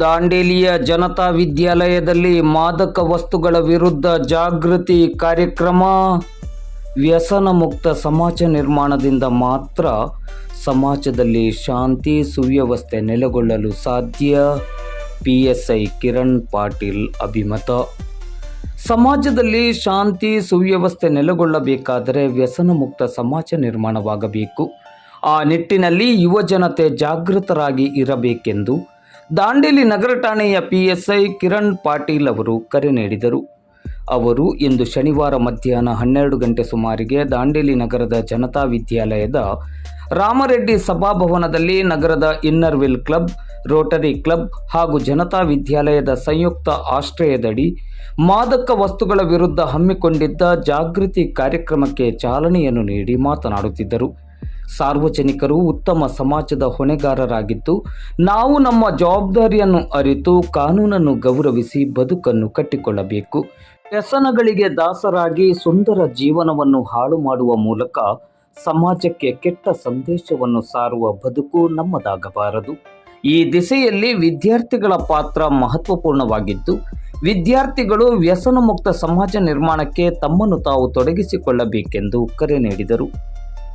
ದಾಂಡೇಲಿಯ ಜನತಾ ವಿದ್ಯಾಲಯದಲ್ಲಿ ಮಾದಕ ವಸ್ತುಗಳ ವಿರುದ್ಧ ಜಾಗೃತಿ ಕಾರ್ಯಕ್ರಮ. ವ್ಯಸನ ಮುಕ್ತ ಸಮಾಜ ನಿರ್ಮಾಣದಿಂದ ಮಾತ್ರ ಸಮಾಜದಲ್ಲಿ ಶಾಂತಿ ಸುವ್ಯವಸ್ಥೆ ನೆಲೆಗೊಳ್ಳಲು ಸಾಧ್ಯ. P S I Kiran Patil ಅಭಿಮತ. ಸಮಾಜದಲ್ಲಿ ಶಾಂತಿ ಸುವ್ಯವಸ್ಥೆ ನೆಲೆಗೊಳ್ಳಬೇಕಾದರೆ ವ್ಯಸನ ಮುಕ್ತ ಸಮಾಜ ನಿರ್ಮಾಣವಾಗಬೇಕು. ಆ ನಿಟ್ಟಿನಲ್ಲಿ ಯುವ ಜನತೆ ಜಾಗೃತರಾಗಿ ಇರಬೇಕೆಂದು ದಾಂಡೇಲಿ ನಗರ ಠಾಣೆಯ ಪಿಎಸ್ಐ ಕಿರಣ್ ಪಾಟೀಲ್ ಅವರು ಕರೆ ನೀಡಿದರು. ಅವರು ಇಂದು ಶನಿವಾರ ಮಧ್ಯಾಹ್ನ ಹನ್ನೆರಡು ಗಂಟೆ ಸುಮಾರಿಗೆ ದಾಂಡೇಲಿ ನಗರದ ಜನತಾ ವಿದ್ಯಾಲಯದ ರಾಮರೆಡ್ಡಿ ಸಭಾಭವನದಲ್ಲಿ ನಗರದ ಇನ್ನರ್ವಿಲ್ ಕ್ಲಬ್, ರೋಟರಿ ಕ್ಲಬ್ ಹಾಗೂ ಜನತಾ ವಿದ್ಯಾಲಯದ ಸಂಯುಕ್ತ ಆಶ್ರಯದಡಿ ಮಾದಕ ವಸ್ತುಗಳ ವಿರುದ್ಧ ಹಮ್ಮಿಕೊಂಡಿದ್ದ ಜಾಗೃತಿ ಕಾರ್ಯಕ್ರಮಕ್ಕೆ ಚಾಲನೆಯನ್ನು ನೀಡಿ ಮಾತನಾಡುತ್ತಿದ್ದರು. ಸಾರ್ವಜನಿಕರು ಉತ್ತಮ ಸಮಾಜದ ಹೊಣೆಗಾರರಾಗಿದ್ದು, ನಾವು ನಮ್ಮ ಜವಾಬ್ದಾರಿಯನ್ನು ಅರಿತು ಕಾನೂನನ್ನು ಗೌರವಿಸಿ ಬದುಕನ್ನು ಕಟ್ಟಿಕೊಳ್ಳಬೇಕು. ವ್ಯಸನಗಳಿಗೆ ದಾಸರಾಗಿ ಸುಂದರ ಜೀವನವನ್ನು ಹಾಳು ಮಾಡುವ ಮೂಲಕ ಸಮಾಜಕ್ಕೆ ಕೆಟ್ಟ ಸಂದೇಶವನ್ನು ಸಾರುವ ಬದುಕು ನಮ್ಮದಾಗಬಾರದು. ಈ ದಿಸೆಯಲ್ಲಿ ವಿದ್ಯಾರ್ಥಿಗಳ ಪಾತ್ರ ಮಹತ್ವಪೂರ್ಣವಾಗಿದ್ದು, ವಿದ್ಯಾರ್ಥಿಗಳು ವ್ಯಸನ ಮುಕ್ತ ಸಮಾಜ ನಿರ್ಮಾಣಕ್ಕೆ ತಮ್ಮನ್ನು ತಾವು ತೊಡಗಿಸಿಕೊಳ್ಳಬೇಕೆಂದು ಕರೆ ನೀಡಿದರು.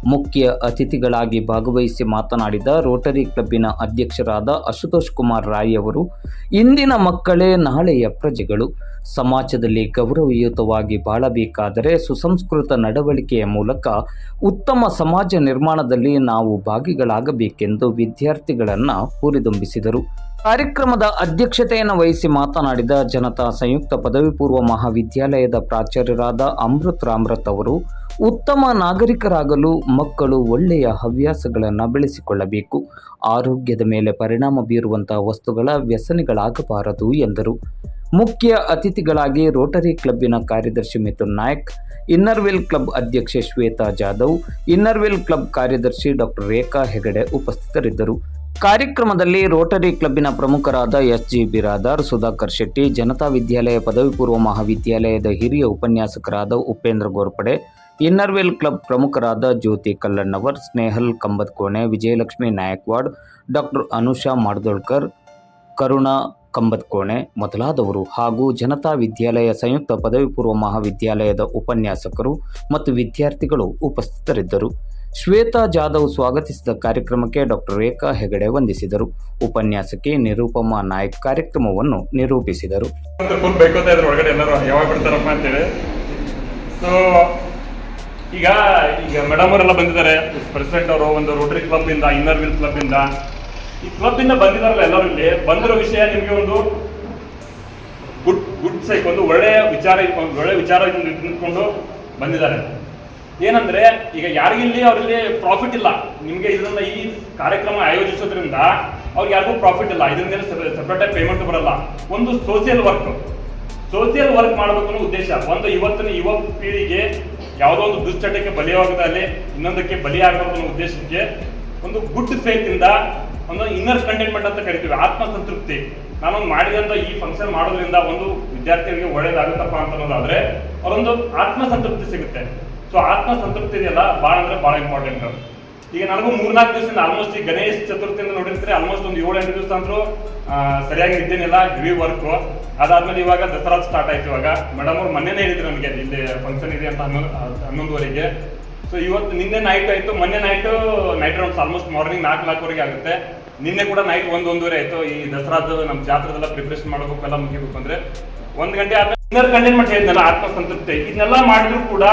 ಮುಖ್ಯ ಅತಿಥಿಗಳಾಗಿ ಭಾಗವಹಿಸಿ ಮಾತನಾಡಿದ ರೋಟರಿ ಕ್ಲಬ್ಬಿನ ಅಧ್ಯಕ್ಷರಾದ ಅಶುತೋಷ್ ಕುಮಾರ್ ರಾಯ್ ಅವರು, ಇಂದಿನ ಮಕ್ಕಳೇ ನಾಳೆಯ ಪ್ರಜೆಗಳು. ಸಮಾಜದಲ್ಲಿ ಗೌರವಯುತವಾಗಿ ಬಾಳಬೇಕಾದರೆ ಸುಸಂಸ್ಕೃತ ನಡವಳಿಕೆಯ ಮೂಲಕ ಉತ್ತಮ ಸಮಾಜ ನಿರ್ಮಾಣದಲ್ಲಿ ನಾವು ಭಾಗಿಗಳಾಗಬೇಕೆಂದು ವಿದ್ಯಾರ್ಥಿಗಳನ್ನು ಹುರಿದುಂಬಿಸಿದರು. ಕಾರ್ಯಕ್ರಮದ ಅಧ್ಯಕ್ಷತೆಯನ್ನು ವಹಿಸಿ ಮಾತನಾಡಿದ ಜನತಾ ಸಂಯುಕ್ತ ಪದವಿ ಪೂರ್ವ ಮಹಾವಿದ್ಯಾಲಯದ ಪ್ರಾಚಾರ್ಯರಾದ ಅಮೃತ್ ರಾಮ್ರತ್ ಅವರು ಉತ್ತಮ ನಾಗರಿಕರಾಗಲು ಮಕ್ಕಳು ಒಳ್ಳೆಯ ಹವ್ಯಾಸಗಳನ್ನು ಬೆಳೆಸಿಕೊಳ್ಳಬೇಕು. ಆರೋಗ್ಯದ ಮೇಲೆ ಪರಿಣಾಮ ಬೀರುವಂತಹ ವಸ್ತುಗಳ ವ್ಯಸನಿಗಳಾಗಬಾರದು ಎಂದರು. ಮುಖ್ಯ ಅತಿಥಿಗಳಾಗಿ ರೋಟರಿ ಕ್ಲಬ್ಬಿನ ಕಾರ್ಯದರ್ಶಿ ಮಿಥುನ್ ನಾಯಕ್, ಇನ್ನರ್ವಿಲ್ ಕ್ಲಬ್ ಅಧ್ಯಕ್ಷೆ Shweta Jadhav, Inner Wheel club ಕಾರ್ಯದರ್ಶಿ ಡಾಕ್ಟರ್ ರೇಖಾ ಹೆಗಡೆ ಉಪಸ್ಥಿತರಿದ್ದರು. ಕಾರ್ಯಕ್ರಮದಲ್ಲಿ ರೋಟರಿ ಕ್ಲಬ್ಬಿನ ಪ್ರಮುಖರಾದ ಎಸ್ ಜಿ ಬಿರಾದಾರ್, ಸುಧಾಕರ್ ಶೆಟ್ಟಿ, ಜನತಾ ವಿದ್ಯಾಲಯ ಪದವಿ ಪೂರ್ವ ಮಹಾವಿದ್ಯಾಲಯದ ಹಿರಿಯ ಉಪನ್ಯಾಸಕರಾದ ಉಪೇಂದ್ರ ಗೋರ್ಪಡೆ ಇನ್ನರ್ವೆಲ್ ಕ್ಲಬ್ ಪ್ರಮುಖರಾದ ಜ್ಯೋತಿ ಕಲ್ಲಣ್ಣವರ್, ಸ್ನೇಹಲ್ ಕಂಬತ್ಕೋಣೆ, ವಿಜಯಲಕ್ಷ್ಮಿ ನಾಯಕ್ವಾಡ್, ಡಾಕ್ಟರ್ ಅನುಷಾ ಮಾಡ್ದೋಳ್ಕರ್, ಕರುಣಾ ಕಂಬತ್ಕೋಣೆ ಮೊದಲಾದವರು ಹಾಗೂ ಜನತಾ ವಿದ್ಯಾಲಯ ಸಂಯುಕ್ತ ಪದವಿ ಪೂರ್ವ ಮಹಾವಿದ್ಯಾಲಯದ ಉಪನ್ಯಾಸಕರು ಮತ್ತು ವಿದ್ಯಾರ್ಥಿಗಳು ಉಪಸ್ಥಿತರಿದ್ದರು. ಶ್ವೇತಾ ಜಾಧವ್ ಸ್ವಾಗತಿಸಿದ ಕಾರ್ಯಕ್ರಮಕ್ಕೆ ಡಾಕ್ಟರ್ ರೇಖಾ ಹೆಗಡೆ ವಂದಿಸಿದರು. ಉಪನ್ಯಾಸಕಿ ನಿರೂಪಮಾ ನಾಯಕ್ ಕಾರ್ಯಕ್ರಮವನ್ನು ನಿರೂಪಿಸಿದರು. ಈಗ ಈಗ ಮೇಡಮ್ ಅವರೆಲ್ಲ ಬಂದಿದ್ದಾರೆ. ಪ್ರೆಸಿಡೆಂಟ್ ಅವರು ಒಂದು ರೋಟರಿ ಕ್ಲಬ್ ಇಂದ ಇನ್ನರ್ ವಿಲ್ ಕ್ಲಬ್ ಇಂದ. ಈ ಕ್ಲಬ್ ಇಂದ ಬಂದಿದಾರಲ್ಲ ಎಲ್ಲರೂ ಇಲ್ಲಿ. ಬಂದಿರೋ ವಿಷಯ ನಿಮಗೆ ಒಂದು ಗುಡ್ ಗುಡ್ ಸೈಕ್ ಒಂದು ಒಳ್ಳೆಯ ವಿಚಾರ ಒಂದು ಒಳ್ಳೆ ವಿಚಾರ ನಿಂತ್ಕೊಂಡು ಬಂದಿದ್ದಾರೆ. ಏನಂದ್ರೆ, ಈಗ ಯಾರಿಗಿಲ್ಲಿ ಅವರಲ್ಲಿ ಪ್ರಾಫಿಟ್ ಇಲ್ಲ. ನಿಮಗೆ ಇದನ್ನ ಈ ಕಾರ್ಯಕ್ರಮ ಆಯೋಜಿಸೋದ್ರಿಂದ ಅವ್ರಿಗೆ ಯಾರಿಗೂ ಪ್ರಾಫಿಟ್ ಇಲ್ಲ. ಇದರಿಂದ ಸೆಪರೇಟ್ ಆಗಿ ಪೇಮೆಂಟ್ ಬರಲ್ಲ. ಒಂದು ಸೋಷಿಯಲ್ ವರ್ಕ್ ಸೋಷಿಯಲ್ ವರ್ಕ್ ಮಾಡಬೇಕು ಅನ್ನೋ ಉದ್ದೇಶ. ಒಂದು ಇವತ್ತಿನ ಯುವ ಪೀಳಿಗೆ ಯಾವುದೋ ಒಂದು ದುಶ್ಚಟಕ್ಕೆ ಬಲಿಯಾಗದಲ್ಲಿ ಇನ್ನೊಂದಕ್ಕೆ ಬಲಿಯಾಗಬಾರ್ದು ಅನ್ನೋ ಉದ್ದೇಶಕ್ಕೆ ಒಂದು ಗುಡ್ ಫೇತ್ ಇಂದ ಒಂದು ಇನ್ನರ್ ಕಂಟೈನ್ಮೆಂಟ್ ಅಂತ ಕರಿತೀವಿ ಆತ್ಮ ಸಂತೃಪ್ತಿ ನಾನೊಂದು ಮಾಡಿದಂತ ಈ ಫಂಕ್ಷನ್ ಮಾಡೋದ್ರಿಂದ ಒಂದು ವಿದ್ಯಾರ್ಥಿಗಳಿಗೆ ಒಳ್ಳೇದಾಗುತ್ತಪ್ಪ ಅಂತ ಅನ್ನೋದಾದ್ರೆ, ಅವರೊಂದು ಆತ್ಮ ಸಂತೃಪ್ತಿ ಸಿಗುತ್ತೆ. ಸೊ ಆತ್ಮ ಸಂತೃಪ್ತಿ ಇದೆಯಲ್ಲ ಭಾಳ ಅಂದ್ರೆ ಭಾಳ ಇಂಪಾರ್ಟೆಂಟ್ ಈಗ ನನಗೂ ಮೂರ್ನಾಲ್ಕು ದಿವಸದಿಂದ ಆಲ್ಮೋಸ್ಟ್ ಈ ಗಣೇಶ್ ಚತುರ್ಥಿಯಿಂದ ನೋಡಿರ್ತಾರೆ ಆಲ್ಮೋಸ್ಟ್ ಒಂದು ಏಳು, ಎಂಟು ದಿವಸ ಅಂದ್ರೂ ಸರಿಯಾಗಿ ನಿದ್ದೇನಿಲ್ಲ ಹೆವಿ ವರ್ಕ್ ಅದಾದ್ಮೇಲೆ ಇವಾಗ ದಸರಾ ಸ್ಟಾರ್ಟ್ ಆಯ್ತು ಇವಾಗ. ಮೇಡಮ್ ಅವ್ರು ಮೊನ್ನೆನೇ ಹೇಳಿದ್ರು ನನಗೆ ಇಲ್ಲಿ ಫಂಕ್ಷನ್ ಇದೆ ಅಂತ ಹನ್ನೊಂದು, ಹನ್ನೊಂದುವರೆಗೆ. ಸೊ ಇವತ್ತು ನಿನ್ನೆ ನೈಟ್ ಆಯ್ತು, ಮೊನ್ನೆ night night rounds almost morning ನಾಲ್ಕು ನಾಲ್ಕುವರೆಗೆ ಆಗುತ್ತೆ. ನಿನ್ನೆ ಕೂಡ ನೈಟ್ ಒಂದು ಒಂದೂವರೆ ಆಯ್ತು. ಈ ದಸರಾದ ನಮ್ಮ ಜಾತ್ರೆದೆಲ್ಲ ಪ್ರಿಪ್ರೇಷನ್ ಮಾಡಬೇಕು, ಎಲ್ಲ ಮುಗಿಬೇಕು ಅಂದ್ರೆ. ಒಂದ್ ಗಂಟೆ ಆದ್ಮೇಲೆ ಗಂಟೆ ಮಟ್ಟ ಹೇಳಿದ್ನಲ್ಲ ಆತ್ಮಸಂತೃಪ್ತಿ. ಇದನ್ನೆಲ್ಲ ಮಾಡಿದ್ರು ಕೂಡ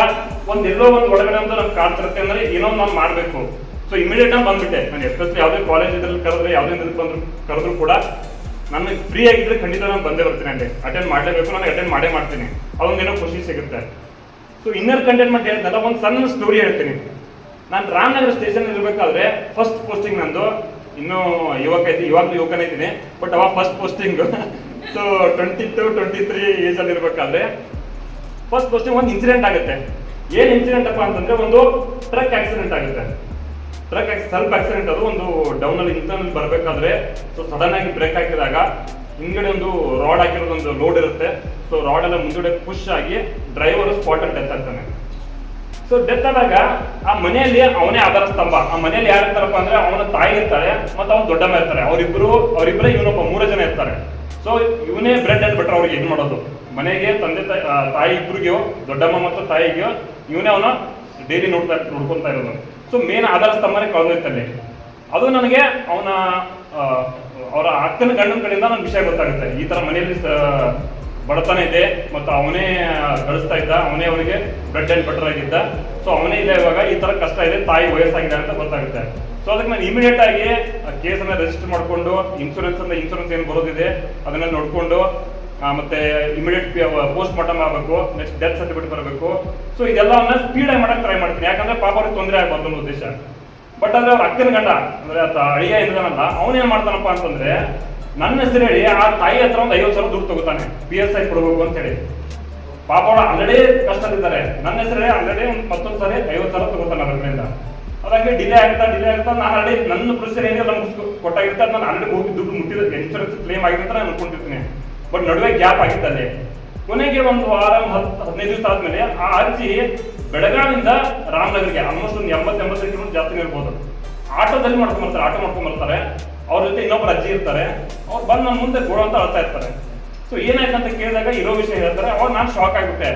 ಒಂದ್ ಎಲ್ಲೋ ಒಂದ್ ಒಳಗಡೆ ಅಂತ ನಮ್ಗೆ ಕಾಡ್ತಿರುತ್ತೆ ಅಂದ್ರೆ ಏನೋ ನಾವು ಮಾಡ್ಬೇಕು. ಸೊ ಇಮಿಡಿಯೇಟ್ ಆಗಿ ಬಂದ್ಬಿಟ್ಟೆ. ನಾನು ಎಸ್ಪೆಷಲಿ ಯಾವುದೇ ಕಾಲೇಜ್ ಇದ್ರಲ್ಲಿ ಕರೆದ್ರೆ, ಯಾವುದೇ ಇದ್ರಲ್ಲಿ ಬಂದ್ರು, ಕರೆದ್ರು ಕೂಡ ನನಗೆ ಫ್ರೀ ಆಗಿದ್ರೆ ಖಂಡಿತ ನಾನು ಬಂದೇ ಬರ್ತೀನಿ ಅಂದೆ ಅಟೆಂಡ್ ಮಾಡಲೇಬೇಕು, ನಾನು ಅಟೆಂಡ್ ಮಾಡೇ ಮಾಡ್ತೀನಿ. ಅದೊಂದೇನೋ ಖುಷಿ ಸಿಗುತ್ತೆ. ಸೊ ಇನ್ನರ್ ಕಂಟೈನ್ಮೆಂಟ್ ಹೇಳಿದ್ನಲ್ಲ ಒಂದು ಸಣ್ಣ ಸ್ಟೋರಿ ಹೇಳ್ತೀನಿ. ನಾನು ರಾಮನಗರ ಸ್ಟೇಷನ್ ಇರಬೇಕಾದ್ರೆ ಫಸ್ಟ್ ಪೋಸ್ಟಿಂಗ್ ನಂದು. ಇನ್ನೂ ಯುವಕ ಐತಿ, ಇವಾಗಲೂ ಯುವಕನೇ ಇದ್ದೀನಿ. ಬಟ್ ಅವಾಗ first posting so twenty two twenty three ಏಜಲ್ಲಿ ಇರಬೇಕಾದ್ರೆ ಫಸ್ಟ್ ಪೋಸ್ಟಿಂಗ್ ಒಂದು ಇನ್ಸಿಡೆಂಟ್ ಆಗುತ್ತೆ. ಏನು ಇನ್ಸಿಡೆಂಟ್ ಅಪ್ಪ ಅಂತಂದ್ರೆ ಒಂದು ಟ್ರಕ್ ಆಕ್ಸಿಡೆಂಟ್ ಆಗುತ್ತೆ. ಟ್ರಕ್ ಸ್ವಲ್ಪ ಆಕ್ಸಿಡೆಂಟ್ ಅದು ಒಂದು ಡೌನ್ ಅಲ್ಲಿ ಇಂಟರ್ನಲ್ಲಿ ಬರಬೇಕಾದ್ರೆ ಸೊ ಸಡನ್ ಆಗಿ ಬ್ರೇಕ್ ಹಾಕಿದಾಗ ಹಿಂದ್ಗಡೆ ಒಂದು ರಾಡ್ ಹಾಕಿರೋದು ಒಂದು ಲೋಡ್ ಇರುತ್ತೆ. ಸೊ ರಾಡ್ ಎಲ್ಲ ಮುಂದ್ಗಡೆ ಪುಷ್ ಆಗಿ ಡ್ರೈವರ್ ಸ್ಪಾಟ್ ಡೆತ್ ಆಗ್ತಾನೆ. ಸೊ ಡೆತ್ ಆದಾಗ ಆ ಮನೆಯಲ್ಲಿ ಅವನೇ ಆಧಾರ ಸ್ತಂಭ. ಆ ಮನೆಯಲ್ಲಿ ಯಾರು ಇರ್ತಾರಪ್ಪ ಅಂದ್ರೆ ಅವನ ತಾಯಿ ಇರ್ತಾರೆ ಮತ್ತೆ ಅವ್ನು ದೊಡ್ಡಮ್ಮ ಇರ್ತಾರೆ. ಅವರಿಬ್ರು ಅವರಿಬ್ಬರೇ ಇವನೊಬ್ಬ, ಮೂರು ಜನ ಇರ್ತಾರೆ. ಸೊ ಇವನೇ ಬ್ರೆಡ್ ಅಂಡ್ ಬಟ್ರೆ ಅವ್ರಿಗೆ ಏನ್ ಮಾಡೋದು? ಮನೆಗೆ ತಂದೆ ತಾಯಿ ತಾಯಿ ದೊಡ್ಡಮ್ಮ ಮತ್ತು ತಾಯಿಗೂ ಇವನೇ ಅವನ ಡೈಲಿ ನೋಡ್ತಾ, ನೋಡ್ಕೊಂತಾ ಇರೋದು. ಸೊ ಮೇನ್ ಆಧಾರ ಸ್ತಂಭನೇ ಕಳೆದೋಯ್ತಲ್ಲಿ. ಅದು ನನಗೆ ಅವನ ಅವರ ಅಕ್ಕನ ಗಂಡನ ಕಡೆಯಿಂದ ನನ್ನ ವಿಷಯ ಗೊತ್ತಾಗುತ್ತೆ. ಈ ತರ ಮನೆಯಲ್ಲಿ ಬಡತನ ಇದೆ ಮತ್ತು ಅವನೇ ಗಳಿಸ್ತಾ ಇದ್ದ, ಅವನೇ ಅವನಿಗೆ ಬ್ರೆಡ್ ಅಂಡ್ ಬಟರ್ ಆಗಿದ್ದ. ಸೊ ಅವನೇ ಇಲ್ಲ ಇವಾಗ ಈ ತರ ಕಷ್ಟ ಇದೆ, ತಾಯಿ ವಯಸ್ಸಾಗಿದೆ ಅಂತ ಗೊತ್ತಾಗುತ್ತೆ. ಸೊ ಅದಕ್ಕೆ ನಾನು ಇಮಿಡಿಯೇಟ್ ಆಗಿ ಕೇಸನ್ನ ರಿಜಿಸ್ಟರ್ ಮಾಡಿಕೊಂಡು ಇನ್ಶೂರೆನ್ಸ್ ಅಂತ ಇನ್ಶೂರೆನ್ಸ್ ಏನು ಬರೋದಿದೆ ಅದನ್ನ ನೋಡಿಕೊಂಡು ಮತ್ತೆ ಇಮಿಡಿಯೇಟ್ ಪೋಸ್ಟ್ ಮಾರ್ಟಮ್ ಆಗಬೇಕು ನೆಕ್ಸ್ಟ್ ಡೆತ್ ಸರ್ಟಿಫಿಕೇಟ್ ಬರಬೇಕು. ಸೊ ಇದೆಲ್ಲವನ್ನ ಸ್ಪೀಡ್ ಆಗಿ ಮಾಡಕ್ಕೆ ಟ್ರೈ ಮಾಡ್ತೀನಿ. ಯಾಕಂದ್ರೆ ಪಾಪ ಅವ್ರಿಗೆ ತೊಂದರೆ ಆಗಬಾರ್ದು ಅನ್ನೋ ಉದ್ದೇಶ. ಬಟ್ ಅಂದ್ರೆ ಅವ್ರ ಅಕ್ಕನ ಗಂಡ, ಅಂದ್ರೆ ಆತ ಅಳಿಯ ಇದ್ದಾನಲ್ಲ ಅವನೇನ್ ಮಾಡ್ತಾನಪ್ಪ ಅಂತಂದ್ರೆ, ನನ್ನ ಹೆಸರು ಹೇಳಿ ಆ ತಾಯಿ ಹತ್ರ ಒಂದು ಐವತ್ತು ಸಾವಿರ ದುಡ್ಡು ತಗೋತಾನೆ. ಪಿ ಎಸ್ ಐ ಕೊಡಬೇಕು ಅಂತ ಹೇಳಿ. ಪಾಪ ಅವಳು ಆಲ್ರೆಡಿ ಕಷ್ಟದಿದ್ದಾರೆ ನನ್ನ ಹೆಸರು ಹೇಳಿ ಆಲ್ರೆಡಿ ಒಂದು ಮತ್ತೊಂದು ಸಾರಿ ಐವತ್ತು ಸಾವಿರ ತಗೋತಾನೆ ಕಡೆಯಿಂದ ಅದಾಗಿ ಡಿಲೇ ಆಗ್ತಾ ಡಿಲೇ ಆಗ್ತಾ, ನಾನು ಆಲ್ರೆಡಿ ನನ್ನ ಪ್ರೊಸೀಜರ್ ಏನಿಲ್ಲ, ನಮ್ಗೆ ಕೊಟ್ಟಾಗಿರ್ತಾ ನಾನು ಆಲ್ರೆಡಿ ಹೋಗಿ ದುಡ್ಡು ಮುಟ್ಟಿದ. ಇನ್ಶೂರೆನ್ಸ್ ಕ್ಲೇಮ್ ಆಗಿದೆ ಅಂತ ನಾನು ಅನ್ಕೊಂಡಿರ್ತೀನಿ. ಬಟ್ ನಡುವೆ ಗ್ಯಾಪ್ ಆಗಿತ್ತಲ್ಲಿ. ಕೊನೆಗೆ ಒಂದು ವಾರ ಹತ್ತು ಹದಿನೈದು ದಿವಸ ಆದ್ಮೇಲೆ ಆ ಅಜ್ಜಿ ಬೆಳಗಾವಿಂದ ರಾಮನಗರ್ಗೆ ಆಲ್ಮೋಸ್ಟ್ ಒಂದು ಎಂಬತ್ತು ಎಂಬತ್ತೈದು ಕಿಲೋಮೀಟರ್ ಜಾಸ್ತಿ ಇರ್ಬೋದು. ಆಟೋದಲ್ಲಿ ಮಾಡ್ಕೊಂಡ್ ಬರ್ತಾರೆ ಆಟೋ ಮಾಡ್ಕೊಂಡ್ ಬರ್ತಾರೆ ಅವ್ರ ಜೊತೆ ಇನ್ನೊಬ್ಬರು ಅಜ್ಜಿ ಇರ್ತಾರೆ. ಅವ್ರು ಬಂದು ನಮ್ಮ ಮುಂದೆ ಗೋಳ ಅಂತ ಅಳ್ತಾ ಇರ್ತಾರೆ. ಸೊ ಏನಾಯ್ತು ಅಂತ ಕೇಳಿದಾಗ ಇರೋ ವಿಷಯ ಹೇಳ್ತಾರೆ, ಅವಾಗ ನಾನು ಶಾಕ್ ಆಗುತ್ತೆ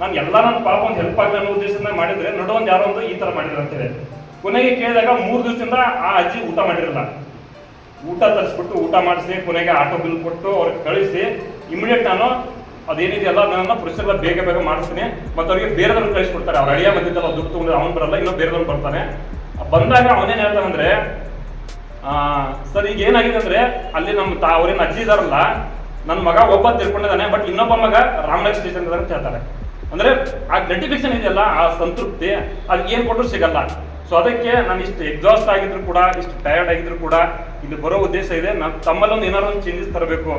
ನಾನು ಎಲ್ಲ ನನ್ನ ಪಾಪ ಒಂದು ಹೆಲ್ಪ್ ಆಗಲಿ ಅನ್ನೋ ಉದ್ದೇಶದಿಂದ ಮಾಡಿದ್ರೆ ನಡುವೊಂದು ಯಾರೋ ಒಂದು ಈ ಥರ ಮಾಡಿದ್ರು ಅಂತೇಳಿ ಕೊನೆಗೆ ಕೇಳಿದಾಗ ಮೂರು ದಿವಸದಿಂದ ಆ ಅಜ್ಜಿ ಊಟ ಮಾಡಿರಲ್ಲ. ಊಟ ತರಿಸ್ಬಿಟ್ಟು ಊಟ ಮಾಡಿಸಿ, ಕೊನೆಗೆ ಆಟೋ ಬಿಲ್ ಕೊಟ್ಟು ಅವ್ರಿಗೆ ಕಳಿಸಿ ಇಮಿಡಿಯೇಟ್ ನಾನು ಅದೇನಿದೆಯಲ್ಲ ನನ್ನ ಪ್ರೊಸೀಜರ್ ಬೇಗ ಬೇಗ ಮಾಡಿಸ್ತೀನಿ. ಮತ್ತು ಅವ್ರಿಗೆ ಬೇರೆದವ್ರನ್ನ ಕಳಿಸ್ಕೊಡ್ತಾರೆ ಅವ್ರು ಅಡಿಯ ಬಂದಿದ್ದಲ್ಲ ದುಡ್ಡು ತಗೊಂಡು ಅವ್ನು ಬರಲ್ಲ, ಇನ್ನೂ ಬೇರೆದವ್ರು ಬರ್ತಾನೆ ಬಂದಾಗ ಅವನೇನು ಹೇಳ್ತಾನಂದ್ರೆ ಸರ್, ಈಗ ಏನಾಗಿದೆ ಅಂದರೆ, ಅಲ್ಲಿ ನಮ್ಮ ತಾ, ಅವ್ರೇನು ಅಜ್ಜಿ ಇದಾರಲ್ಲ ನನ್ನ ಮಗ ಒಬ್ಬ ತಿಳ್ಕೊಂಡಿದ್ದಾನೆ ಬಟ್ ಇನ್ನೊಬ್ಬ ಮಗ ರಾಮನಗರ ಸ್ಟೇಷನ್ ಅಂತ ಹೇಳ್ತಾರೆ. ಅಂದರೆ ಆ ಗ್ರೆಟಿಫಿಕೇಶನ್ ಇದೆಯಲ್ಲ, ಆ ಸಂತೃಪ್ತಿ, ಅದು ಏನು ಕೊಟ್ಟರು ಸಿಗಲ್ಲ. ಸೊ ಅದಕ್ಕೆ ನಾನು ಇಷ್ಟು ಎಕ್ಸಾಸ್ಟ್ ಆಗಿದ್ರು ಕೂಡ, ಇಷ್ಟು ಟಯರ್ಡ್ ಆಗಿದ್ರು ಕೂಡ ಇಲ್ಲಿ ಬರೋ ಉದ್ದೇಶ ಇದೆ. ನಮ್ಮ ತಮ್ಮಲ್ಲೊಂದು ಏನಾದ್ರು ಒಂದು ಚೇಂಜಸ್ ತರಬೇಕು.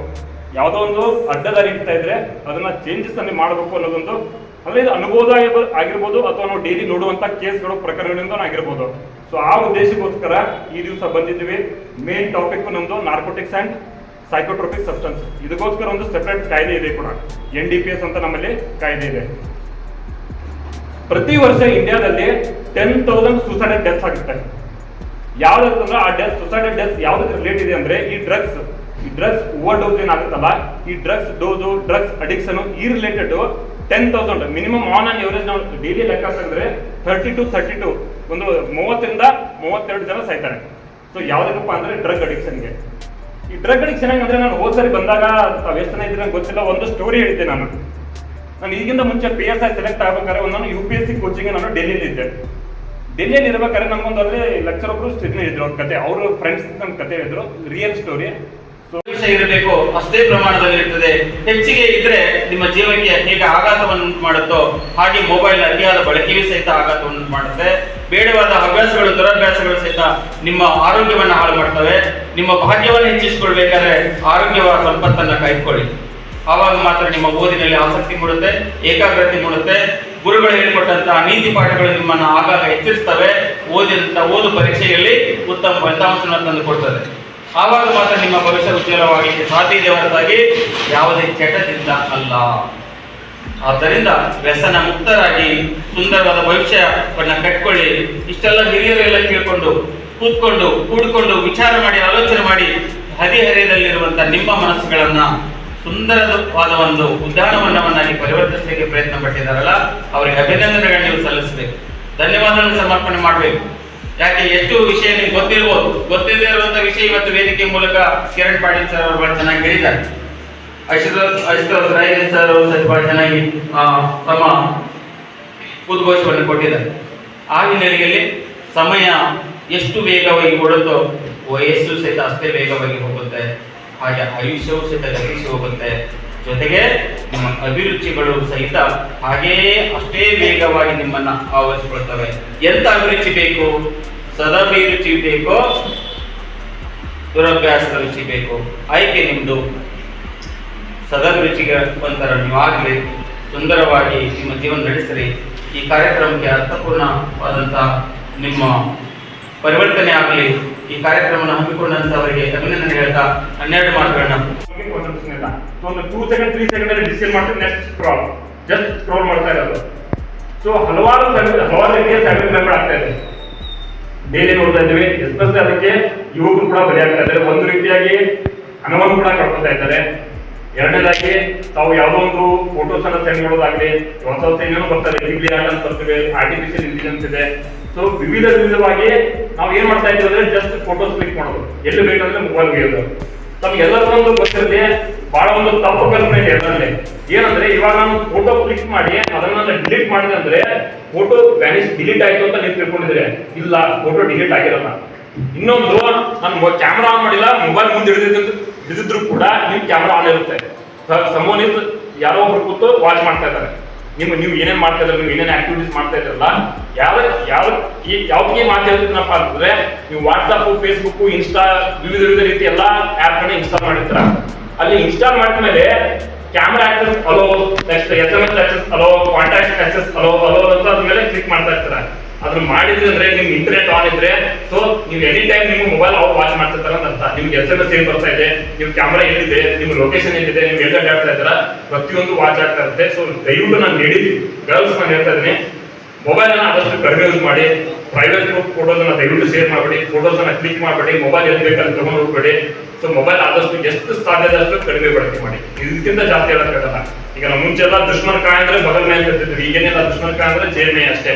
ಯಾವುದೋ ಒಂದು ಅಡ್ಡದಾರಿ ಇರ್ತಾ ಇದ್ರೆ ಅದನ್ನ ಚೇಂಜಸ್ ಅಲ್ಲಿ ಮಾಡಬೇಕು ಅನ್ನೋದೊಂದು ಅಂದ್ರೆ ಇದು ಅನುಭವ ಆಗಿರ್ಬೋದು ಅಥವಾ ನಾವು ಡೈಲಿ ನೋಡುವಂತ ಕೇಸ್ಗಳು ಪ್ರಕರಣಗಳಿಂದ ಆಗಿರ್ಬೋದು. ಸೊ ಆ ಉದ್ದೇಶಕ್ಕೋಸ್ಕರ ಈ ದಿವಸ ಬಂದಿದ್ದೀವಿ. ಮೇನ್ ಟಾಪಿಕ್ ನಮ್ದು ನಾರ್ಕೋಟಿಕ್ಸ್ ಅಂಡ್ ಸೈಕೋಟ್ರೋಪಿಕ್ ಸಬ್ಸ್ಟೆನ್ಸ್ ಇದಕ್ಕೋಸ್ಕರ ಒಂದು ಸೆಪರೇಟ್ ಕಾಯ್ದೆ ಇದೆ ಕೂಡ. ಎನ್ ಡಿ ಪಿ ಎಸ್ ಅಂತ ನಮ್ಮಲ್ಲಿ ಕಾಯ್ದೆ ಇದೆ. ಪ್ರತಿ ವರ್ಷ ಇಂಡಿಯಾದಲ್ಲಿ ಟೆನ್ ತೌಸಂಡ್ ಸೂಸೈಡ್ ಡೆತ್ಸ್ ಆಗುತ್ತೆ. ಯಾವ್ದಂತಂದ್ರೆ ಆ ಡೆತ್ ಸುಸೈಡ್ ಡೆತ್ ಯಾವ್ದಕ್ಕೆ ರಿಲೇಟ್ ಇದೆ ಅಂದ್ರೆ ಈ ಡ್ರಗ್ಸ್ ಈ ಡ್ರಗ್ಸ್ ಓವರ್ ಡೋಸ್ ಏನಾಗುತ್ತಲ್ಲ, ಈ ಡ್ರಗ್ಸ್ ಡೋಸು ಡ್ರಗ್ಸ್ ಅಡಿಕ್ಷನ್ ಈ related ten thousand minimum on on average ನಾವು ಡೈಲಿ ಲೆಕ್ಕ ಹಾಕಿದ್ರೆ ಥರ್ಟಿ ಟು ಥರ್ಟಿ ಟು ಒಂದು ಮೂವತ್ತರಿಂದ ಮೂವತ್ತೆರಡು ಜನ ಸಾಯ್ತಾರೆ. ಸೊ ಯಾವ್ದಕ್ಕಪ್ಪ ಅಂದ್ರೆ ಡ್ರಗ್ ಅಡಿಕ್ಷನ್ಗೆ ಈ ಡ್ರಗ್ ಅಡಿಕ್ಷನ್ ಅಂದ್ರೆ ನಾನು ಹೋದ್ ಸರಿ ಬಂದಾಗ ತಾವ್ ಎಷ್ಟು ಜನ ಇದ್ರೆ ಗೊತ್ತಿಲ್ಲ, ಒಂದು ಸ್ಟೋರಿ ಹೇಳಿದ್ದೆ ನಾನು. ನಾನು ಈಗಿಂದ ಮುಂಚೆ ಪಿ ಎಸ್ ಐ ಸೆಲೆಕ್ಟ್ ಆಗ್ಬೇಕಾದ್ರೆ ಒಂದು U P S C coaching ನಾನು ಡೆಲ್ಲಿಲಿ ಇದ್ದೆ ಡೆಲ್ಲಿಯಲ್ಲಿ ಇರ್ಬೇಕಾದ್ರೆ ನಮ್ಗೊಂದು ಅಲ್ಲಿ ಲೆಕ್ಚರ್ ಒಬ್ರು ಸ್ಟಿಡ್ನ ಇದ್ರು ಅವ್ರ ಕತೆ, ಅವ್ರ ಫ್ರೆಂಡ್ಸ್ ನಮ್ಮ ಕತೆ ಇದ್ರು ರಿಯಲ್ ಸ್ಟೋರಿ ಇರಬೇಕು, ಅಷ್ಟೇ ಪ್ರಮಾಣದಲ್ಲಿ ಇರ್ತದೆ. ಹೆಚ್ಚಿಗೆ ಇದ್ರೆ ನಿಮ್ಮ ಜೀವಕ್ಕೆ ಹೇಗೆ ಆಘಾತವನ್ನು ಉಂಟು ಮಾಡುತ್ತೋ ಹಾಗೆ ಮೊಬೈಲ್ ಅತಿಯಾದ ಬಳಕೆಯೂ ಸಹಿತ ಆಘಾತವನ್ನು ಮಾಡುತ್ತೆ. ಬೇಡವಾದ ಹವ್ಯಾಸಗಳು, ದುರಭ್ಯಾಸಗಳು ಸಹಿತ ನಿಮ್ಮ ಆರೋಗ್ಯವನ್ನು ಹಾಳು ಮಾಡ್ತವೆ. ನಿಮ್ಮ ಭಾಗ್ಯವನ್ನು ಹೆಚ್ಚಿಸಿಕೊಳ್ಬೇಕಾದ್ರೆ ಆರೋಗ್ಯವಾದ ಸಂಪತ್ತನ್ನ ಕಾಯ್ದುಕೊಳ್ಳಿ. ಆವಾಗ ಮಾತ್ರ ನಿಮ್ಮ ಓದಿನಲ್ಲಿ ಆಸಕ್ತಿ ಮೂಡುತ್ತೆ, ಏಕಾಗ್ರತೆ ಮೂಡುತ್ತೆ. ಗುರುಗಳು ಹೇಳಿಕೊಟ್ಟಂತಹ ನೀತಿ ಪಾಠಗಳು ನಿಮ್ಮನ್ನು ಆಗಾಗ ಹೆಚ್ಚಿಸ್ತವೆ ಓದಿದಂತ, ಓದು ಪರೀಕ್ಷೆಯಲ್ಲಿ ಉತ್ತಮ ಫಲಿತಾಂಶವನ್ನು ತಂದು ಕೊಡ್ತದೆ. ಆವಾಗ ಮಾತ್ರ ನಿಮ್ಮ ಭವಿಷ್ಯ ಉಜ್ವಲವಾಗಲಿಕ್ಕೆ ಸಾಧ್ಯ ಇದೆ ಹೊರತಾಗಿ ಯಾವುದೇ ಚಟದಿಂದ ಅಲ್ಲ. ಆದ್ದರಿಂದ ವ್ಯಸನ ಮುಕ್ತರಾಗಿ ಸುಂದರವಾದ ಭವಿಷ್ಯವನ್ನು ಕಟ್ಕೊಳ್ಳಿ. ಇಷ್ಟೆಲ್ಲ ಹಿರಿಯರೆಲ್ಲ ಕೇಳಿಕೊಂಡು, ಕೂತ್ಕೊಂಡು, ಕೂಡ್ಕೊಂಡು ವಿಚಾರ ಮಾಡಿ, ಆಲೋಚನೆ ಮಾಡಿ ಹದಿಹರೆಯದಲ್ಲಿರುವಂತ ನಿಮ್ಮ ಮನಸ್ಸುಗಳನ್ನ ಸುಂದರವಾದ ಒಂದು ಉದ್ಯಾನವನವನ್ನಾಗಿ ಪರಿವರ್ತಿಸಲಿಕ್ಕೆ ಪ್ರಯತ್ನ ಪಟ್ಟಿದ್ದಾರಲ್ಲ ಅವರಿಗೆ ಅಭಿನಂದನೆಗಳನ್ನ ನೀವು ಸಲ್ಲಿಸಬೇಕು. ಧನ್ಯವಾದಗಳನ್ನು ಸಮರ್ಪಣೆ ಮಾಡಬೇಕು. ಯಾಕೆ, ಎಷ್ಟು ವಿಷಯ ನಿಮ್ಗೆ ಗೊತ್ತಿರ್ಬೋದು. ಗೊತ್ತಿಲ್ಲದೆ ಇರುವಂತಹ ವಿಷಯ ಇವತ್ತು ವೇದಿಕೆ ಮೂಲಕ ಕಿರಣ್ ಪಾಟೀಲ್ ಸರ್ ಅವರು ಬಹಳ ಚೆನ್ನಾಗಿ ಹೇಳಿದ್ದಾರೆ. ಅಶುತೋಷ್ ರಾಯ್ ಸರ್ ಅವರು ಸಹ ಬಹಳ ಚೆನ್ನಾಗಿ ತಮ್ಮ ಉದ್ಘೋಷವನ್ನು ಕೊಟ್ಟಿದ್ದಾರೆ. ಆ ಹಿನ್ನೆಲೆಯಲ್ಲಿ ಸಮಯ ಎಷ್ಟು ವೇಗವಾಗಿ ಓಡುತ್ತೋ, ವಯಸ್ಸು ಸಹಿತ ಅಷ್ಟೇ ವೇಗವಾಗಿ ಹೋಗುತ್ತೆ ಹಾಗೆ ಆಯುಷ್ಯವು ಸಹಿತ ಗತಿಸಿ ಹೋಗುತ್ತೆ. ಜೊತೆಗೆ ನಿಮ್ಮ ಅಭಿರುಚಿಗಳು ಸಹಿತ ಹಾಗೆಯೇ ಅಷ್ಟೇ ವೇಗವಾಗಿ ನಿಮ್ಮನ್ನ ಆವರಿಸಿಕೊಳ್ತವೆ. ಎಂತ ಅಭಿರುಚಿ ಬೇಕು? ಸದಾಭಿರುಚಿ ಬೇಕೋ, ದುರಭ್ಯಾಸದ ರುಚಿ ಬೇಕು. ಆಯ್ಕೆ ನಿಮ್ಮದು ಸದಭಿರುಚಿಗೆ ಒಂಥರ ನೀವಾಗಲಿ, ಸುಂದರವಾಗಿ ನಿಮ್ಮ ಜೀವನ ನಡೆಸಿರಿ ಈ ಕಾರ್ಯಕ್ರಮಕ್ಕೆ ಅರ್ಥಪೂರ್ಣವಾದಂಥ ನಿಮ್ಮ ಪರಿವರ್ತನೆ ಆಗಲಿ. ಈ ಕಾರ್ಯಕ್ರಮವನ್ನು ಹಮ್ಮಿಕೊಂಡಂತವರಿಗೆ ಅಭಿನಂದನೆ ಹೇಳ್ತಾ ಹನ್ನೆರಡು ಮಾತುಗಳನ್ನ ಒಂದು ಟೂ ಸೆಕೆಂಡ್ ತ್ರೀ ಸೆಕೆಂಡ್ ಅಲ್ಲಿ ಡಿಸೈನ್ ಮಾಡ್ತೀನಿ ನೆಕ್ಸ್ಟ್ ಸ್ಕ್ರಾಲ್ ಜಸ್ಟ್ ಸ್ಕ್ರೋಲ್ ಮಾಡ್ತಾ ಇರೋದು. ಸೊ ಹಲವಾರು ಹಲವಾರು ರೀತಿಯ ಫ್ಯಾಮಿಲಿ ಮೆಂಬರ್ ಆಗ್ತಾ ಇದೆ ಡೈಲಿ ನೋಡ್ತಾ ಇದ್ದೀವಿ. ಎಸ್ಪೆಷಲಿ ಅದಕ್ಕೆ ಯುವಕರು ಕೂಡ ಬಲಿಯಾಗ್ತಾ ಇದ್ದಾರೆ. ಒಂದು ರೀತಿಯಾಗಿ ಹಣವನ್ನು ಕೂಡ ಕಳ್ಕೊತಾ ಇದ್ದಾರೆ. ಎರಡನೇದಾಗಿ, ತಾವು ಯಾವುದೋ ಒಂದು ಫೋಟೋಸ್ ಅನ್ನ ಸೆಂಡ್ ಮಾಡೋದಾಗ್ಲಿ, ಹೊಸ ಹೊಸ ಏನೇನೋ ಬರ್ತದೆ. ಬರ್ತವೆ ಆರ್ಟಿಫಿಷಿಯಲ್ ಇಂಟೆಲಿಜೆನ್ಸ್ ಇದೆ. ಸೊ ವಿವಿಧ ವಿವಿಧವಾಗಿ ನಾವು ಏನ್ ಮಾಡ್ತಾ ಇದ್ದೀವಿ ಅಂದ್ರೆ ಜಸ್ಟ್ ಫೋಟೋಸ್ ಕ್ಲಿಕ್ ಮಾಡೋದು. ಎಲ್ಲಿ ಬೇಕಂದ್ರೆ ಮೊಬೈಲ್ ಒಯ್ಯೋದು ಎಲ್ಲರ ಒಂದು ಗೊತ್ತಿರಲಿ ಬಹಳ ಒಂದು ತಪ್ಪು ಕಲ್ಪನೆ ಇದೆ ಅದರಲ್ಲಿ ಏನಂದ್ರೆ, ಇವಾಗ ನಾನು ಫೋಟೋ ಕ್ಲಿಕ್ ಮಾಡಿ ಅದನ್ನ ಡಿಲೀಟ್ ಮಾಡಿದೆ ಅಂದ್ರೆ ಫೋಟೋ ವ್ಯಾನಿಸ್ ಡಿಲೀಟ್ ಆಯ್ತು ಅಂತ ನೀವು ತಿಳ್ಕೊಂಡಿದ್ರೆ ಇಲ್ಲ ಫೋಟೋ ಡಿಲೀಟ್ ಆಗಿರಲ್ಲ. ಇನ್ನೊಂದು ನಾನು ಕ್ಯಾಮ್ರಾ ಆನ್ ಮಾಡಿಲ್ಲ ಮೊಬೈಲ್ ಮುಂದೆ ಹಿಡಿದಿದ್ದು ಹಿಡಿದಿದ್ರು ಕೂಡ ನಿಮ್ ಕ್ಯಾಮ್ರಾ ಆನ್ ಇರುತ್ತೆ. ಸಮೋನ್ ಯಾರೋ ಒಬ್ರು ಕೂತು ವಾಚ್ ಮಾಡ್ತಾ ಇದ್ದಾರೆ. ನಿಮ್ಮ ನೀವು ಏನೇನ್ ಮಾಡ್ತಾ ಇದ್ರು ನೀವು ಏನೇನು ಆಕ್ಟಿವಿಟೀಸ್ ಮಾಡ್ತಾ ಇದ್ರಲ್ಲ ಯಾವ ಯಾವ ಈ ಮಾಡ್ತಾ ಮಾತಾಡ್ತೀನಪ್ಪ ಅಂತಂದ್ರೆ, ನೀವು ವಾಟ್ಸಪ್ ಫೇಸ್ಬುಕ್ ಇನ್ಸ್ಟಾ ವಿವಿಧ ವಿವಿಧ ರೀತಿ ಎಲ್ಲಾ ಆಪ್ ಗಳನ್ನ ಇನ್ಸ್ಟಾಲ್ ಮಾಡಿರ್ತಾರ. ಅಲ್ಲಿ ಇನ್ಸ್ಟಾಲ್ ಮಾಡಿದ್ಮೇಲೆ camera access allow next S M S access allow contact access allow allow ಅಂತ ಅದ್ರ ಮೇಲೆ ಕ್ಲಿಕ್ ಮಾಡ್ತಾ ಇರ್ತೀರ. ಅದನ್ನ ಮಾಡಿದ್ರಿ ಅಂದ್ರೆ ನಿಮ್ ಇಂಟರ್ನೆಟ್ ಆನ್ ಇದ್ರೆ ಸೊ ನೀವು ಎನಿ ಟೈಮ್ ನಿಮ್ಮ ಮೊಬೈಲ್ ಅವ್ರು ವಾಚ್ ಮಾಡ್ತಿರ್ತಾರ ಅಂತ ನಿಮ್ಗೆ ಎಸ್ ಎಂ ಎಸ್ ಏನ್ ಬರ್ತಾ ಇದೆ, ನಿಮ್ ಕ್ಯಾಮ್ರಾ ಎಲ್ಲಿದೆ ನಿಮ್ ಲೊಕೇಶನ್ ಎಲ್ಲಿದೆ ನಿಮ್ ಎಲ್ಲ ಹೇಳ್ತಾ ಇದ್ರ ಪ್ರತಿಯೊಂದು ವಾಚ್ ಆಗ್ತಾ ಇರುತ್ತೆ. ಸೊ ದಯವಿಟ್ಟು ನಾನು ಹೇಳಿದ್ವಿ ಗರ್ಲ್ಸ್ ನಾನು ಹೇಳ್ತಾ ಇದ್ದೀನಿ ಮೊಬೈಲ್ ಅನ್ನ ಆದಷ್ಟು ಕಡಿಮೆ ಯೂಸ್ ಮಾಡಿ ಪ್ರೈವೇಟ್ ಫೋಟೋಸ್ ಅನ್ನ ದಯವಿಟ್ಟು ಶೇರ್ ಮಾಡಬೇಡಿ ಫೋಟೋಸ್ ಅನ್ನ ಕ್ಲಿಕ್ ಮಾಡಬೇಡಿ ಮೊಬೈಲ್ ಎಲ್ಲಿ ಬೇಕಾದ್ರೆ ತಗೊಂಡು ಹೋಗ್ಬೇಡಿ. ಸೊ ಮೊಬೈಲ್ ಆದಷ್ಟು ಎಷ್ಟು ಸಾಧ್ಯದಷ್ಟು ಕಡಿಮೆ ಬಳಕೆ ಮಾಡಿ. ಇದಕ್ಕಿಂತ ಜಾಸ್ತಿ ಹೇಳಕ್ಕಾಗಲ್ಲ ಈಗ ನಾವು ಮುಂಚೆ ಎಲ್ಲ ದುಶ್ಮನ್ ಕಾಯ್ ಅಂದ್ರೆ ಮೇಲೆ ಈಗೇನೆಲ್ಲ ದುಷ್ಮನ್ ದುಶ್ಮನ್ ಕಾಯ್ ಅಂದ್ರೆ ಜೇಲ್ ಅಷ್ಟೇ.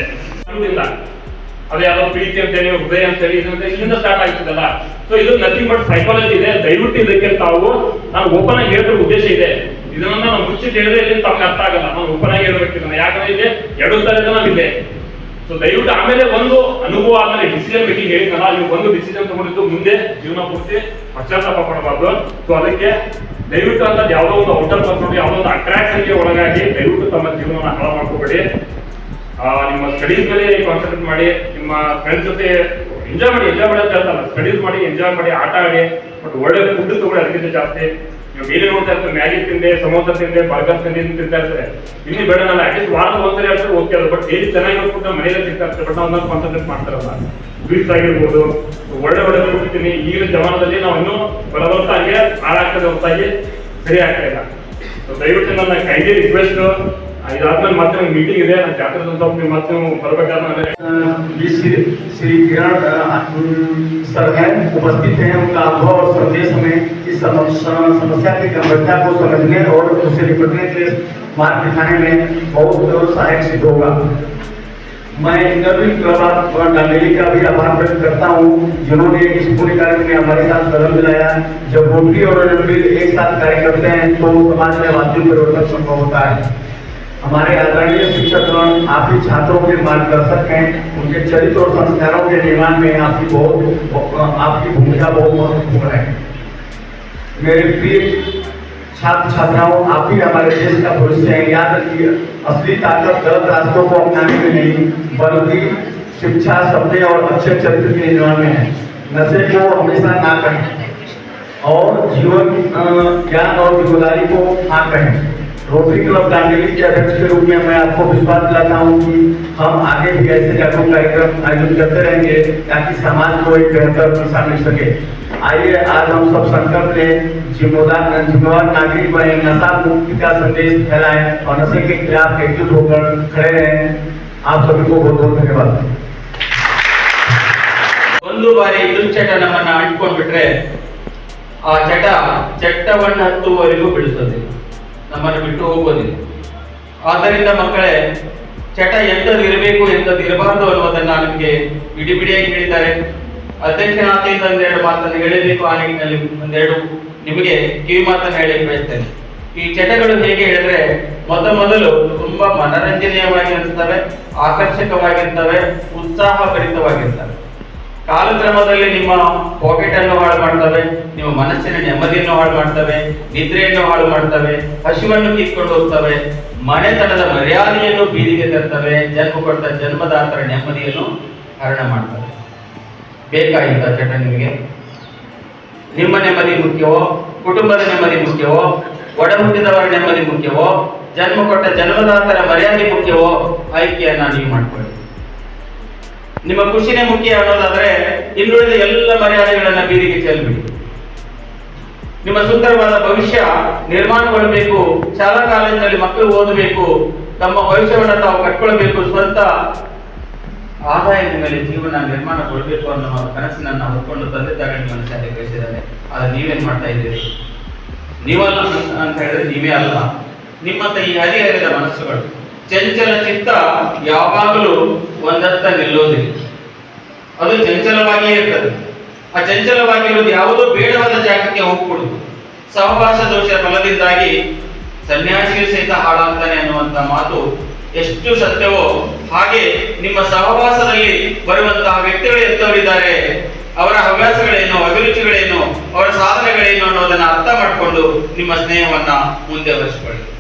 ಅದು ಯಾವ್ದೋ ಪ್ರೀತಿ ಅಂತ ಹೇಳಿ ಹೃದಯ ಅಂತ ಹೇಳಿ ಇಲ್ಲಿಂದ ಸ್ಟಾರ್ಟ್ ಆಗ್ತದಲ್ಲ. ಸೊ ಇದು ನಥಿಂಗ್ ಬಟ್ ಸೈಕಾಲಜಿ ಇದೆ. ದಯವಿಟ್ಟು ಇದಕ್ಕೆ ತಾವು, ನಾನು ಓಪನ್ ಆಗಿ ಹೇಳಿದ್ರೆ ಉದ್ದೇಶ ಇದೆ. ಇದನ್ನ ನಾವು ಮುಚ್ಚಿ ಹೇಳಿದ್ರೆ ಇಲ್ಲಿ ತಮ್ಗೆ ಅರ್ಥ ಆಗಲ್ಲ. ನಾನು ಓಪನ್ ಆಗಿ ಹೇಳ್ಬೇಕು ಯಾಕಂದ್ರೆ ಇದೆ ಎರಡು ತರ ನಾವು ಇದೆ ಸೊ ದಯವಿಟ್ಟು ಆಮೇಲೆ ಒಂದು ಅನುಭವ ಆದ್ಮೇಲೆ ಡಿಸಿಷನ್ ಮೇಕಿಂಗ್ ಹೇಳಿದ್ನಲ್ಲ, ನೀವು ಒಂದು ಡಿಸಿಷನ್ ತಗೊಂಡಿದ್ದು ಮುಂದೆ ಜೀವನ ಪೂರ್ತಿ ಪಶ್ಚಾತ್ತಾಪ ಪಡಬಾರ್ದು. ಸೊ ಅದಕ್ಕೆ ದಯವಿಟ್ಟು ಅಂತ ಯಾವುದೋ ಒಂದು ಔಟರ್ ಬಂದ್ಬಿಟ್ಟು ಯಾವುದೋ ಒಂದು ಅಟ್ರಾಕ್ಷನ್ಗೆ ಒಳಗಾಗಿ ದಯವಿಟ್ಟು ತಮ್ಮ ಜೀವನವನ್ನು ಹಾಳು ಮಾಡ್ಕೋಬೇಡಿ. ನಿಮ್ಮ ಸ್ಟಡೀಸ್ ಮೇಲೆ ಕಾನ್ಸಂಟ್ರೇಟ್ ಮಾಡಿ, ನಿಮ್ಮ ಫ್ರೆಂಡ್ಸ್ ಜೊತೆ ಎಂಜಾಯ್ ಮಾಡಿ ಎಂಜಾಯ್ ಮಾಡಿ ಅಂತ ಹೇಳ್ತಲ್ಲ ಸ್ಟಡೀಸ್ ಮಾಡಿ ಎಂಜಾಯ್ ಮಾಡಿ, ಆಟ ಆಡಿ ಬಟ್ ಒಳ್ಳೆ ಫುಡ್ ತಗೊಳ್ಳಿ ಅದಕ್ಕಿಂತ ಜಾಸ್ತಿ. ನೀವು ಬೇರೆ ನೋಡ್ತಾ ಇರ್ತಾರೆ ಮ್ಯಾಗಿ ತಿಂದೆ, ಸಮೋಸ ತಿಂದೆ ಬರ್ಗರ್ ತಿಂದೆ ತಿಂತಾ ಇರ್ತಾರೆ. ಇಲ್ಲಿ ಬೇಡ, ನಾನು ಅಟ್ಲೀಸ್ಟ್ ವಾರದ ಒಂದ್ಸರಿ ಆದ್ರೆ ಓಕೆ ಅದು ಬಟ್ ಡೈಲಿ ಚೆನ್ನಾಗಿರೋ ಫುಡ್ ಮನೇಲೆ ತಿಂತಾ ಇರ್ತಾರೆ ಬಟ್ ನಾವು ಕಾನ್ಸಂಟ್ರೇಟ್ ಮಾಡ್ತಾರಲ್ಲ. ಸ್ವೀಟ್ಸ್ ಆಗಿರ್ಬೋದು ಒಳ್ಳೆ ಒಳ್ಳೆ ಫುಡ್ ತಿನ್ನಿ ಈಗಿನ ಜಮಾನದಲ್ಲಿ ನಾವು ಇನ್ನೂ ಬಲವಂತ ಹಾಗೆ ಹಾಳಾಗ್ತದೆ ಹೊರತಾಗಿ ಸರಿ ಆಗ್ತಾ ಇಲ್ಲ. ದಯವಿಟ್ಟು ನನ್ನ ಕೈಗೆ ರಿಕ್ವೆಸ್ಟ್ ಇದಾದ್ಮೇಲೆ ಮತ್ತೆ ಒಂದು ಮೀಟಿಂಗ್ ಇದೆ ನಾನು ಜಾತ್ರೆ ಸ್ವಲ್ಪ ನೀವು ಮತ್ತೆ ನೀವು ಬರ್ಬೇಕಾದ್ರೆ जी श्री श्री किरण अ, सर हैं उपस्थित हैं उनका अनुभव और संदेश हमें इस सम- सम- समस्या की गंभीरता को समझने और उससे निपटने के लिए मार्ग दिखाने में बहुत सहायक सिद्ध होगा मैं इंटरव्यू क्लब ऑफ डांडेली का भी आभार व्यक्त करता हूँ जिन्होंने इस पूरे कार्यक्रम में हमारे साथ कदम मिलाया जब रोटरी और रणबीर एक साथ कार्य करते हैं तो समाज में वास्तविक परिवर्तन संभव होता है हमारे आदरणीय शिक्षकगण आप ही छात्रों के मार्गदर्शक हैं। उनके चरित्र और संस्कारों के निर्माण में आपकी बहुत, आपकी भूमिका बहुत महत्वपूर्ण है। मेरे प्रिय छात्र छात्राओं आप ही हमारे देश का भविष्य है। याद रखिए, असली ताकत गलत रास्तों को अपनाने में नहीं, बल्कि शिक्षा सपने और अच्छे चरित्र के निर्माण में है। नशे को हमेशा ना कहें और जीवन ज्ञान और ज़िम्मेदारी को हाँ कहें। रोटरी क्लब दांडेली के अध्यक्ष के रूप में मैं आपको विश्वास दिलाता हूँ कि हम आगे भी ऐसे जागरूक कार्यक्रम आयोजित करते रहेंगे ताकि समाज को एक बेहतर दिशा मिल सके आइए आज हम सब संकल्प लें जिम्मेदार जिम्मेवार नागरिक बने नशा मुक्ति का संदेश फैलाएं और नशे के खिलाफ एकजुट होकर खड़े रहें आप सभी को बहुत बहुत धन्यवाद ಒಂದು ಬಾರಿ ದುಶ್ಚಟ ನಮ್ಮನ್ನ ಅಂಟ್ಕೊಂಡ್ಬಿಟ್ರೆ ಆ ಚಟ ಚಟ್ಟವನ್ನು ಹತ್ತುವವರೆಗೂ ಬಿಡುತ್ತದೆ ನಮ್ಮನ್ನು ಬಿಟ್ಟು ಹೋಗೋದಿಲ್ಲ ಆದ್ದರಿಂದ ಮಕ್ಕಳೇ, ಚಟ ಎಂಥದ್ದು ಇರಬೇಕು ಎಂಥದ್ದು ಇರಬಾರದು ಅನ್ನೋದನ್ನ ನಿಮಗೆ ಬಿಡಿ ಬಿಡಿಯಾಗಿ ಹೇಳಿದ್ದಾರೆ. ಅಧ್ಯಕ್ಷನಾಥಿಯಿಂದ ಒಂದೆರಡು ಮಾತನ್ನು ಹೇಳಬೇಕು. ಆ ನಿಟ್ಟಿನಲ್ಲಿ ಒಂದೆರಡು ನಿಮಗೆ ಕಿವಿ ಮಾತನ್ನು ಹೇಳಿ ಬಯಸ್ತೇನೆ. ಈ ಚಟಗಳು ಹೇಗೆ ಹೇಳಿದ್ರೆ, ಮೊದ ಮೊದಲು ತುಂಬಾ ಮನರಂಜನೀಯವಾಗಿ ಅನಿಸ್ತವೆ ಆಕರ್ಷಕವಾಗಿರ್ತವೆ, ಉತ್ಸಾಹಭರಿತವಾಗಿರ್ತವೆ. ಕಾಲಕ್ರಮದಲ್ಲಿ ನಿಮ್ಮ ಪಾಕೆಟ್ ಅನ್ನು ಹಾಳು ಮಾಡ್ತವೆ, ನಿಮ್ಮ ಮನಸ್ಸಿನ ನೆಮ್ಮದಿಯನ್ನು ಹಾಳು ಮಾಡ್ತವೆ, ನಿದ್ರೆಯನ್ನು ಹಾಳು ಮಾಡ್ತವೆ, ಹಸಿವನ್ನು ಕಿತ್ಕೊಂಡು ಹೋಗ್ತವೆ, ಮನೆತನದ ಮರ್ಯಾದೆಯನ್ನು ಬೀದಿಗೆ ತರ್ತವೆ, ಜನ್ಮ ಕೊಡ್ತ ಜನ್ಮದಾತರ ನೆಮ್ಮದಿಯನ್ನು ಹರಣ ಮಾಡ್ತವೆ. ಬೇಕಾಗಿದ್ದ ಚಟ ನಿಮಗೆ? ನಿಮ್ಮ ನೆಮ್ಮದಿ ಮುಖ್ಯವೋ, ಕುಟುಂಬದ ನೆಮ್ಮದಿ ಮುಖ್ಯವೋ ಒಡ ಹುಟ್ಟಿದವರ ನೆಮ್ಮದಿ ಮುಖ್ಯವೋ, ಜನ್ಮ ಕೊಟ್ಟ ಜನ್ಮದಾತರ ಮರ್ಯಾದೆ ಮುಖ್ಯವೋ, ಆಯ್ಕೆಯನ್ನ ನೀವು ಮಾಡ್ಕೊಳ್ಳಿ. ನಿಮ್ಮ ಖುಷಿನೇ ಮುಖ್ಯ ಅನ್ನೋದಾದ್ರೆ ಇನ್ನುಳಿದ ಎಲ್ಲ ಮರ್ಯಾದೆಗಳನ್ನ ಬೀದಿಗೆ ಚೆಲ್ಬಿಡಿ. ನಿಮ್ಮ ಸುಂದರವಾದ ಭವಿಷ್ಯ ನಿರ್ಮಾಣಗೊಳ್ಳಬೇಕು ಶಾಲಾ ಕಾಲೇಜಿನಲ್ಲಿ ಮಕ್ಕಳು ಓದಬೇಕು, ತಮ್ಮ ಭವಿಷ್ಯವನ್ನು ತಾವು ಕಟ್ಕೊಳ್ಬೇಕು, ಸ್ವಂತ ಆದಾಯದ ಮೇಲೆ ಜೀವನ ನಿರ್ಮಾಣಗೊಳ್ಬೇಕು ಅನ್ನೋ ಕನಸಿನನ್ನ ಹೊತ್ಕೊಂಡು ತಂದೆ ತಾಯಿ ನಿಮ್ಮನ್ನು ಶಾಲೆ ಕಳಿಸಿದ್ದಾರೆ ಆದ್ರೆ ನೀವೇನ್ ಮಾಡ್ತಾ ಇದ್ದೀರಿ? ನೀವಲ್ಲ ಅಂತ- ಅಂತ ಹೇಳಿದ್ರೆ ನೀವೇ ಅಲ್ಲ ನಿಮ್ಮಂತ ಈ ಹರಿಹರಿದ ಮನಸ್ಸುಗಳು. ಚಂಚಲ ಚಿತ್ತ ಯಾವಾಗಲೂ ಒಂದತ್ತ ನಿಲ್ಲೋದಿಲ್ಲ. ಅದು ಚಂಚಲವಾಗಿಯೇ ಇರ್ತದೆ. ಆ ಚಂಚಲವಾಗಿರುವುದು ಯಾವುದೋ ಬೇಡವಾದ ಜಾಗಕ್ಕೆ ಹೋಗ್ಕೊಡುದು ಸಹವಾಸ ದೋಷ ಫಲದಿಂದಾಗಿ ಸನ್ಯಾಸಿಯು ಸಹಿತ ಹಾಳಾಗ್ತಾನೆ ಅನ್ನುವಂತ ಮಾತು ಎಷ್ಟು ಸತ್ಯವೋ ಹಾಗೆ ನಿಮ್ಮ ಸಹವಾಸದಲ್ಲಿ ಬರುವಂತಹ ವ್ಯಕ್ತಿಗಳು ಎಂತವರಿದ್ದಾರೆ? ಅವರ ಹವ್ಯಾಸಗಳೇನು, ಅಭಿರುಚಿಗಳೇನು, ಅವರ ಸಾಧನೆಗಳೇನು ಅನ್ನೋದನ್ನ ಅರ್ಥ ಮಾಡಿಕೊಂಡು ನಿಮ್ಮ ಸ್ನೇಹವನ್ನ ಮುಂದೆ ವಹಿಸಿಕೊಳ್ಳಿ.